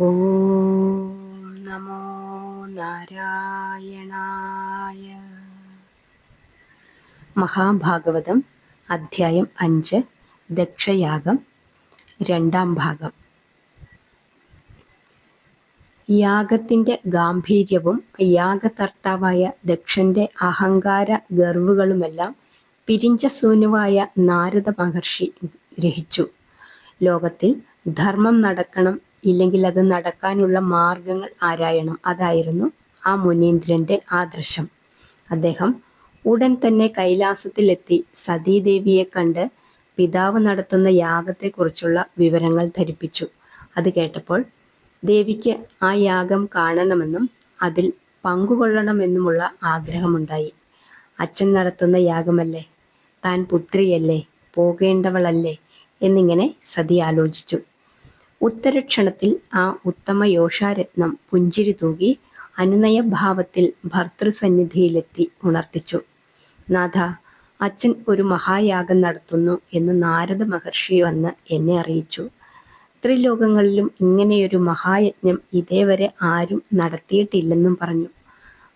ഓം നമോ നാരായണായ. മഹാഭാഗവതം അധ്യായം അഞ്ച് ദക്ഷയാഗം രണ്ടാം ഭാഗം. യാഗത്തിന്റെ ഗാംഭീര്യവും യാഗകർത്താവായ ദക്ഷന്റെ അഹങ്കാര ഗർവുകളുമെല്ലാം പിരിഞ്ച സൂനുവായ നാരദ മഹർഷി ഗ്രഹിച്ചു. ലോകത്തിൽ ധർമ്മം നടക്കണം ഇല്ലെങ്കിൽ അത് നടക്കാനുള്ള മാർഗങ്ങൾ ആരായണം? അതായിരുന്നു ആ മുനീന്ദ്രന്റെ ആദർശം. അദ്ദേഹം ഉടൻ തന്നെ കൈലാസത്തിലെത്തി സതീദേവിയെ കണ്ട് പിതാവ് നടത്തുന്ന യാഗത്തെക്കുറിച്ചുള്ള വിവരങ്ങൾ ധരിപ്പിച്ചു. അത് കേട്ടപ്പോൾ ദേവിക്ക് ആ യാഗം കാണണമെന്നും അതിൽ പങ്കുകൊള്ളണമെന്നുമുള്ള ആഗ്രഹമുണ്ടായി. അച്ഛൻ നടത്തുന്ന യാഗമല്ലേ? താൻ പുത്രിയല്ലേ? പോകേണ്ടവളല്ലേ? എന്നിങ്ങനെ സതി ആലോചിച്ചു. ഉത്തരക്ഷണത്തിൽ ആ ഉത്തമ യോഷാരത്നം പുഞ്ചിരി തൂകി അനുനയഭാവത്തിൽ ഭർത്തൃസന്നിധിയിലെത്തി ഉണർത്തിച്ചു. നാഥ അച്ഛൻ ഒരു മഹായാഗം നടത്തുന്നു എന്ന് നാരദ മഹർഷി വന്ന് എന്നെ അറിയിച്ചു. ത്രിലോകങ്ങളിലും ഇങ്ങനെയൊരു മഹായജ്ഞം ഇതേവരെ ആരും നടത്തിയിട്ടില്ലെന്നും പറഞ്ഞു.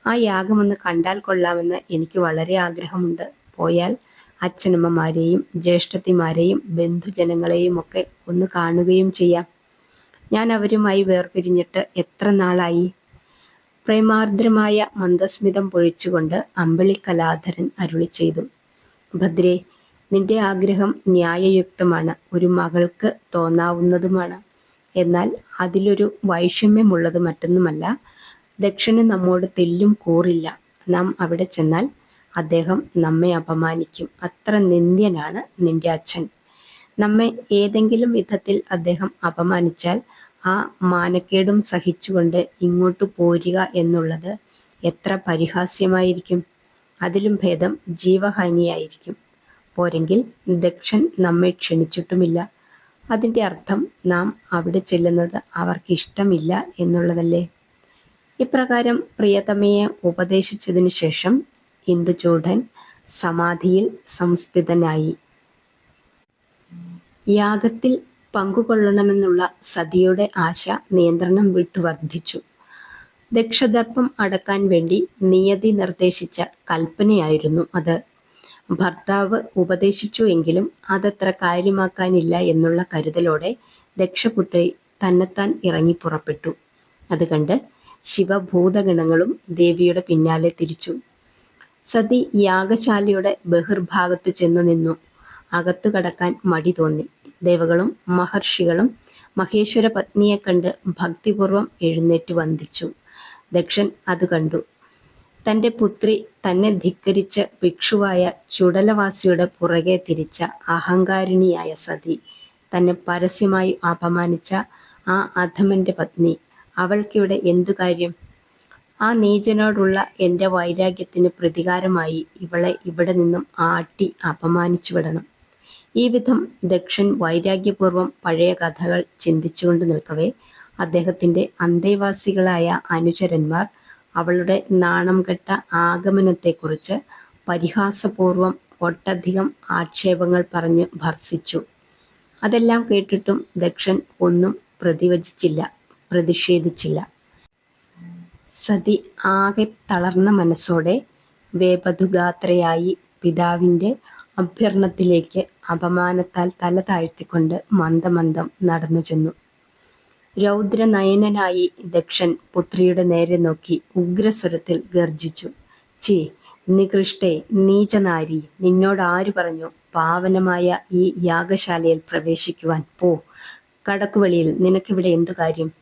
ആ യാഗമൊന്ന് കണ്ടാൽ കൊള്ളാമെന്ന് എനിക്ക് വളരെ ആഗ്രഹമുണ്ട്. പോയാൽ അച്ഛനമ്മമാരെയും ജ്യേഷ്ഠത്തിമാരെയും ബന്ധുജനങ്ങളെയും ഒക്കെ ഒന്ന് കാണുകയും ചെയ്യാം. ഞാൻ അവരുമായി വേർപിരിഞ്ഞിട്ട് എത്ര നാളായി? പ്രേമാർദ്രമായ മന്ദസ്മിതം പൊഴിച്ചുകൊണ്ട് അമ്പളിക്കലാധരൻ അരുളി ചെയ്തു. ഭദ്രേ നിന്റെ ആഗ്രഹം ന്യായയുക്തമാണ്. ഒരു മകൾക്ക് തോന്നാവുന്നതുമാണ്. എന്നാൽ അതിലൊരു വൈഷമ്യമുള്ളത് മറ്റൊന്നുമല്ല. ദക്ഷന് നമ്മോട് തെല്ലും കൂറില്ല. നാം അവിടെ ചെന്നാൽ അദ്ദേഹം നമ്മെ അപമാനിക്കും. അത്ര നിന്ദ്യനാണ് നിന്റെ അച്ഛൻ. നമ്മെ ഏതെങ്കിലും വിധത്തിൽ അദ്ദേഹം അപമാനിച്ചാൽ ആ മാനക്കേടും സഹിച്ചുകൊണ്ട് ഇങ്ങോട്ട് പോരുക എന്നുള്ളത് എത്ര പരിഹാസ്യമായിരിക്കും. അതിലും ഭേദം ജീവഹാനിയായിരിക്കും. പോരെങ്കിൽ ദക്ഷൻ നമ്മെ ക്ഷണിച്ചിട്ടുമില്ല. അതിന്റെ അർത്ഥം നാം അവിടെ ചെല്ലുന്നത് അവർക്ക് ഇഷ്ടമില്ല എന്നുള്ളതല്ലേ? ഇപ്രകാരം പ്രിയതമയെ ഉപദേശിച്ചതിനു ശേഷം ഇന്ദുചൂഢൻ സമാധിയിൽ സംസ്ഥിതനായി. യാഗത്തിൽ പങ്കുകൊള്ളണമെന്നുള്ള സതിയുടെ ആശ നിയന്ത്രണം വിട്ടു വർദ്ധിച്ചു. ദക്ഷദർപ്പം അടക്കാൻ വേണ്ടി നിയതി നിർദ്ദേശിച്ച കൽപ്പനയായിരുന്നു അത്. ഭർത്താവ് ഉപദേശിച്ചു എങ്കിലും അതത്ര കാര്യമാക്കാനില്ല എന്നുള്ള കരുതലോടെ ദക്ഷപുത്രി തന്നെത്താൻ ഇറങ്ങി പുറപ്പെട്ടു. അത് കണ്ട് ശിവഭൂതഗണങ്ങളും ദേവിയുടെ പിന്നാലെ തിരിച്ചു. സതി യാഗശാലയുടെ ബഹിർഭാഗത്ത് ചെന്നു നിന്നു. അകത്തു കടക്കാൻ മടി തോന്നി. ദേവകളും മഹർഷികളും മഹേശ്വര പത്നിയെ കണ്ട് ഭക്തിപൂർവം എഴുന്നേറ്റ് വന്ദിച്ചു. ദക്ഷൻ അത് കണ്ടു. തന്റെ പുത്രി തന്നെ ധിക്കരിച്ച ഭിക്ഷുവായ ചുടലവാസിയുടെ പുറകെ തിരിച്ച അഹങ്കാരിണിയായ സതി തന്നെ പരസ്യമായി അപമാനിച്ച ആ അധമന്റെ പത്നി അവൾക്കിവിടെ എന്തു കാര്യം? ആ നീചനോടുള്ള എന്റെ വൈരാഗ്യത്തിന് പ്രതികാരമായി ഇവളെ ഇവിടെ നിന്നും ആട്ടി അപമാനിച്ചു വിടണം. ഈ വിധം ദക്ഷൻ വൈരാഗ്യപൂർവം പഴയ കഥകൾ ചിന്തിച്ചുകൊണ്ട് നിൽക്കവേ. അദ്ദേഹത്തിന്റെ അന്തേവാസികളായ അനുചരന്മാർ അവളുടെ നാണം കെട്ട ആഗമനത്തെക്കുറിച്ച് പരിഹാസപൂർവം ഒട്ടധികം ആക്ഷേപങ്ങൾ പറഞ്ഞ് ഭർസിച്ചു. അതെല്ലാം കേട്ടിട്ടും ദക്ഷൻ ഒന്നും പ്രതിവചിച്ചില്ല പ്രതിഷേധിച്ചില്ല. സതി ആകെ തളർന്ന മനസ്സോടെ വേപതുഗാത്രയായി പിതാവിന്റെ അഭ്യർണത്തിലേക്ക് അപമാനത്താൽ തല താഴ്ത്തിക്കൊണ്ട് മന്ദമന്ദം നടന്നു ചെന്നു. രൗദ്രനയനായി ദക്ഷൻ പുത്രിയുടെ നേരെ നോക്കി ഉഗ്രസ്വരത്തിൽ ഗർജിച്ചു ചീ നികൃഷ്ടേ നീചനാരി നിന്നോട് ആര് പറഞ്ഞു പാവനമായ ഈ യാഗശാലയിൽ പ്രവേശിക്കുവാൻ? പോ കടക്കുവെളിയിൽ നിനക്കിവിടെ എന്തു കാര്യം?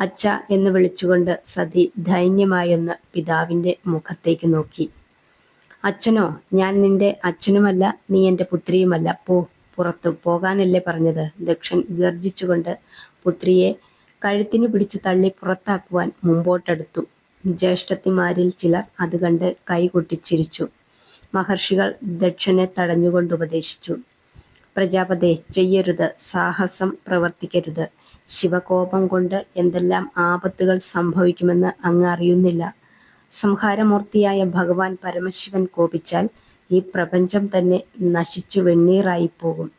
അച്ഛ എന്ന് വിളിച്ചുകൊണ്ട് സതി ധൈന്യമായൊന്ന് പിതാവിന്റെ മുഖത്തേക്ക് നോക്കി. അച്ഛനോ? ഞാൻ നിന്റെ അച്ഛനുമല്ല നീ എന്റെ പുത്രിയുമല്ല. പോ പുറത്ത് പോകാനല്ലേ പറഞ്ഞത്. ദക്ഷൻ ഗർജിച്ചുകൊണ്ട് പുത്രിയെ കഴുത്തിനു പിടിച്ച് തള്ളി പുറത്താക്കുവാൻ മുമ്പോട്ടെടുത്തു. ജ്യേഷ്ഠത്തിമാരിൽ ചിലർ അത് കണ്ട് കൈകൊട്ടിച്ചിരിച്ചു മഹർഷികൾ ദക്ഷനെ തടഞ്ഞുകൊണ്ട് ഉപദേശിച്ചു പ്രജാപതി ചെയ്യരുത്. സാഹസം പ്രവർത്തിക്കരുത്. ശിവകോപം കൊണ്ട് എന്തെല്ലാം ആപത്തുകൾ സംഭവിക്കുമെന്ന് അങ്ങ് അറിയുന്നില്ല. സംഹാരമൂർത്തിയായ ഭഗവാൻ പരമശിവൻ കോപിച്ചാൽ ഈ പ്രപഞ്ചം തന്നെ നശിച്ചു വെണ്ണീറായി പോകും.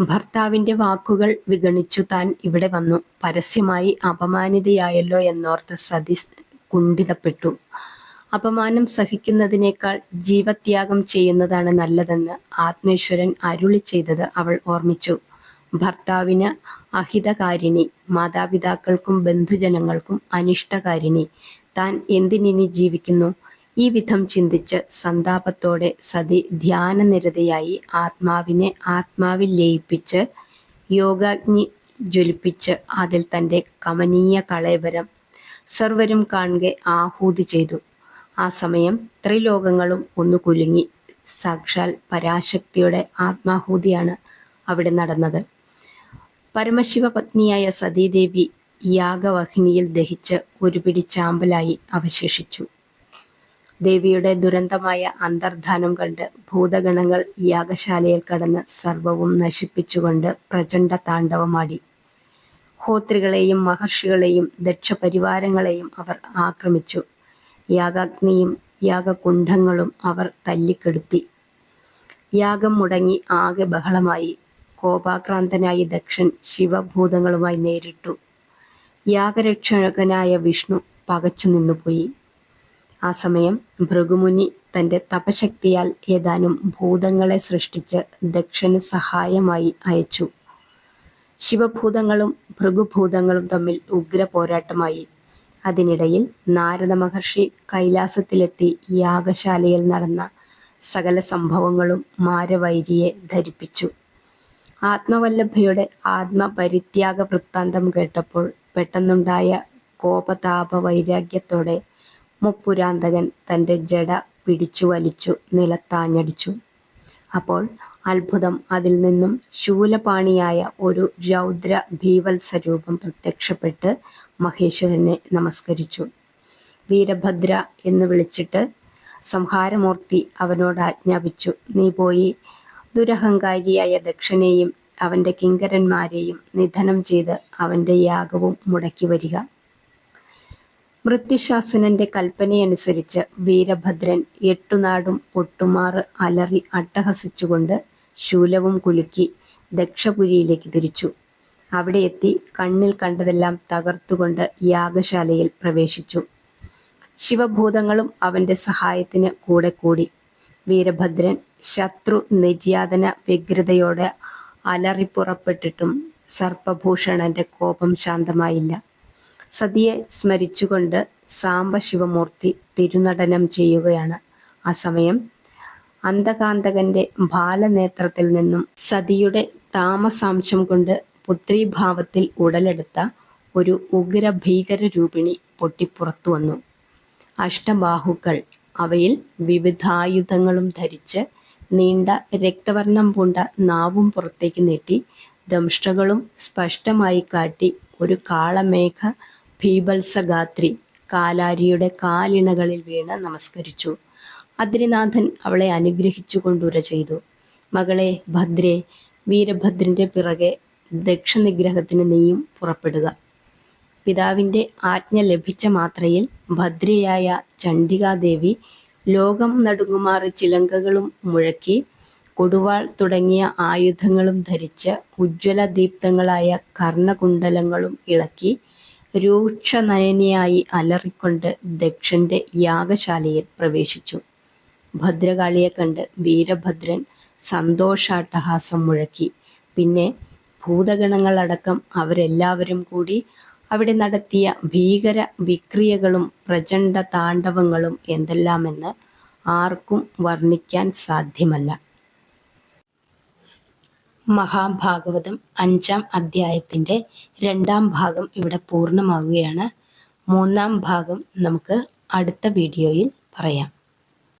ഭർത്താവിന്റെ വാക്കുകൾ വിഗണിച്ചു താൻ ഇവിടെ വന്നു. പരസ്യമായി അപമാനിതയായല്ലോ എന്നോർത്ത് സതി കുണ്ഠിതപ്പെട്ടു. അപമാനം സഹിക്കുന്നതിനേക്കാൾ ജീവത്യാഗം ചെയ്യുന്നതാണ് നല്ലതെന്ന് ആത്മേശ്വരൻ അരുളി ചെയ്തത് അവൾ ഓർമ്മിച്ചു. ഭർത്താവിന് അഹിതകാരിണി മാതാപിതാക്കൾക്കും ബന്ധുജനങ്ങൾക്കും അനിഷ്ടകാരിണി താൻ എന്തിനി ജീവിക്കുന്നു? ഈ വിധം ചിന്തിച്ച് സന്താപത്തോടെ സതി ധ്യാനനിരതയായി ആത്മാവിനെ ആത്മാവിൽ ലയിപ്പിച്ച് യോഗാഗ്നി ജ്വലിപ്പിച്ച് അതിൽ തന്റെ കമനീയ കളയവരം സർവരും കാണുക ആഹൂതി ചെയ്തു. ആ സമയം ത്രിലോകങ്ങളും ഒന്ന് കുലുങ്ങി സാക്ഷാൽ പരാശക്തിയുടെ ആത്മാഹൂതിയാണ് അവിടെ നടന്നത്. പരമശിവ പത്നിയായ സതീദേവി യാഗവഹിനിയിൽ ദഹിച്ച് ഒരു പിടി ചാമ്പലായി അവശേഷിച്ചു. ദേവിയുടെ ദുരന്തമായ അന്തർധാനം കണ്ട് ഭൂതഗണങ്ങൾ യാഗശാലയിൽ കടന്ന് സർവവും നശിപ്പിച്ചുകൊണ്ട് പ്രചണ്ഡ താണ്ഡവമാടി. ഹോത്രികളെയും മഹർഷികളെയും ദക്ഷപരിവാരങ്ങളെയും അവർ ആക്രമിച്ചു. യാഗാഗ്നിയും യാഗകുണ്ഠങ്ങളും അവർ തല്ലിക്കെടുത്തി. യാഗം മുടങ്ങി ആകെ ബഹളമായി. കോപാക്രാന്തനായി ദക്ഷൻ ശിവഭൂതങ്ങളുമായി നേരിട്ടു. യാഗരക്ഷകനായ വിഷ്ണു പകച്ചു നിന്നുപോയി. ആ സമയം ഭൃഗുമുനി തന്റെ തപശക്തിയാൽ ഏതാനും ഭൂതങ്ങളെ സൃഷ്ടിച്ച് ദക്ഷന് സഹായമായി അയച്ചു. ശിവഭൂതങ്ങളും ഭൃഗുഭൂതങ്ങളും തമ്മിൽ ഉഗ്ര പോരാട്ടമായി അതിനിടയിൽ നാരദ മഹർഷി കൈലാസത്തിലെത്തി യാഗശാലയിൽ നടന്ന സകല സംഭവങ്ങളും മാരവൈരിയെ ധരിപ്പിച്ചു. ആത്മവല്ലഭയുടെ ആത്മപരിത്യാഗ വൃത്താന്തം കേട്ടപ്പോൾ പെട്ടെന്നുണ്ടായ കോപതാപ വൈരാഗ്യത്തോടെ മുപ്പുരാന്തകൻ തന്റെ ജട പിടിച്ചു വലിച്ചു നിലത്താഞ്ഞടിച്ചു അപ്പോൾ അത്ഭുതം അതിൽ നിന്നും ശൂലപാണിയായ ഒരു രൗദ്ര ഭീവത്സരൂപം പ്രത്യക്ഷപ്പെട്ട് മഹേശ്വരനെ നമസ്കരിച്ചു. വീരഭദ്ര എന്ന് വിളിച്ചിട്ട് സംഹാരമൂർത്തി അവനോട് ആജ്ഞാപിച്ചു നീ പോയി ദുരഹങ്കാരിയായ ദക്ഷനെയും അവന്റെ കിങ്കരന്മാരെയും നിധനം ചെയ്ത് അവന്റെ യാഗവും മുടക്കി വരിക. മൃത്യുശാസനന്റെ കൽപ്പനയനുസരിച്ച് വീരഭദ്രൻ എട്ടുനാടും ഒട്ടുമാറ് അലറി അട്ടഹസിച്ചുകൊണ്ട് ശൂലവും കുലുക്കി ദക്ഷപുരിയിലേക്ക് തിരിച്ചു. അവിടെ എത്തി കണ്ണിൽ കണ്ടതെല്ലാം തകർത്തുകൊണ്ട് യാഗശാലയിൽ പ്രവേശിച്ചു. ശിവഭൂതങ്ങളും അവന്റെ സഹായത്തിന് കൂടെ കൂടി. വീരഭദ്രൻ ശത്രു നിര്യാതന വ്യഗ്രതയോടെ അലറിപ്പുറപ്പെട്ടിട്ടും സർപ്പഭൂഷണന്റെ കോപം ശാന്തമായില്ല. സതിയെ സ്മരിച്ചുകൊണ്ട് സാംബശിവമൂർത്തി തിരുനടനം ചെയ്യുകയാണ്. ആ സമയം അന്ധകാന്തകന്റെ ബാലനേത്രത്തിൽ നിന്നും സതിയുടെ താമസാംശം കൊണ്ട് പുത്രീഭാവത്തിൽ ഉടലെടുത്ത ഒരു ഉഗ്ര ഭീകര രൂപിണി പൊട്ടിപ്പുറത്തു വന്നു അഷ്ടബാഹുക്കൾ അവയിൽ വിവിധായുധങ്ങളും ധരിച്ച് നീണ്ട രക്തവർണം പൂണ്ട നാവും പുറത്തേക്ക് നീട്ടി ദംഷ്ടകളും സ്പഷ്ടമായി കാട്ടി ഒരു കാളമേഘ ഭീബത്സഗാത്രി കാലാരിയുടെ കാലിണകളിൽ വീണ് നമസ്കരിച്ചു. അദ്രിനാഥൻ അവളെ അനുഗ്രഹിച്ചു കൊണ്ടുര ചെയ്തു. മകളെ ഭദ്രെ വീരഭദ്രന്റെ പിറകെ ദക്ഷനിഗ്രഹത്തിന് നീയും പുറപ്പെടുക. പിതാവിന്റെ ആജ്ഞ ലഭിച്ച മാത്രയിൽ ഭദ്രയായ ചണ്ഡികാദേവി ലോകം നടുങ്ങുമാറി ചിലങ്കകളും മുഴക്കി കൊടുവാൾ തുടങ്ങിയ ആയുധങ്ങളും ധരിച്ച് ഉജ്ജ്വല ദീപ്തങ്ങളായ കർണകുണ്ടലങ്ങളും ഇളക്കി രൂക്ഷനയനിയായി അലറിക്കൊണ്ട് ദക്ഷന്റെ യാഗശാലയിൽ പ്രവേശിച്ചു. ഭദ്രകാളിയെ കണ്ട് വീരഭദ്രൻ സന്തോഷാട്ടഹാസം മുഴക്കി. പിന്നെ ഭൂതഗണങ്ങളടക്കം അവരെല്ലാവരും കൂടി അവിടെ നടത്തിയ ഭീകര വിക്രിയകളും പ്രചണ്ഡ താണ്ഡവങ്ങളും എന്തെല്ലാമെന്ന് ആർക്കും വർണിക്കാൻ സാധ്യമല്ല. മഹാഭാഗവതം അഞ്ചാം അധ്യായത്തിന്റെ രണ്ടാം ഭാഗം ഇവിടെ പൂർണമാവുകയാണ്. മൂന്നാം ഭാഗം നമുക്ക് അടുത്ത വീഡിയോയിൽ പറയാം.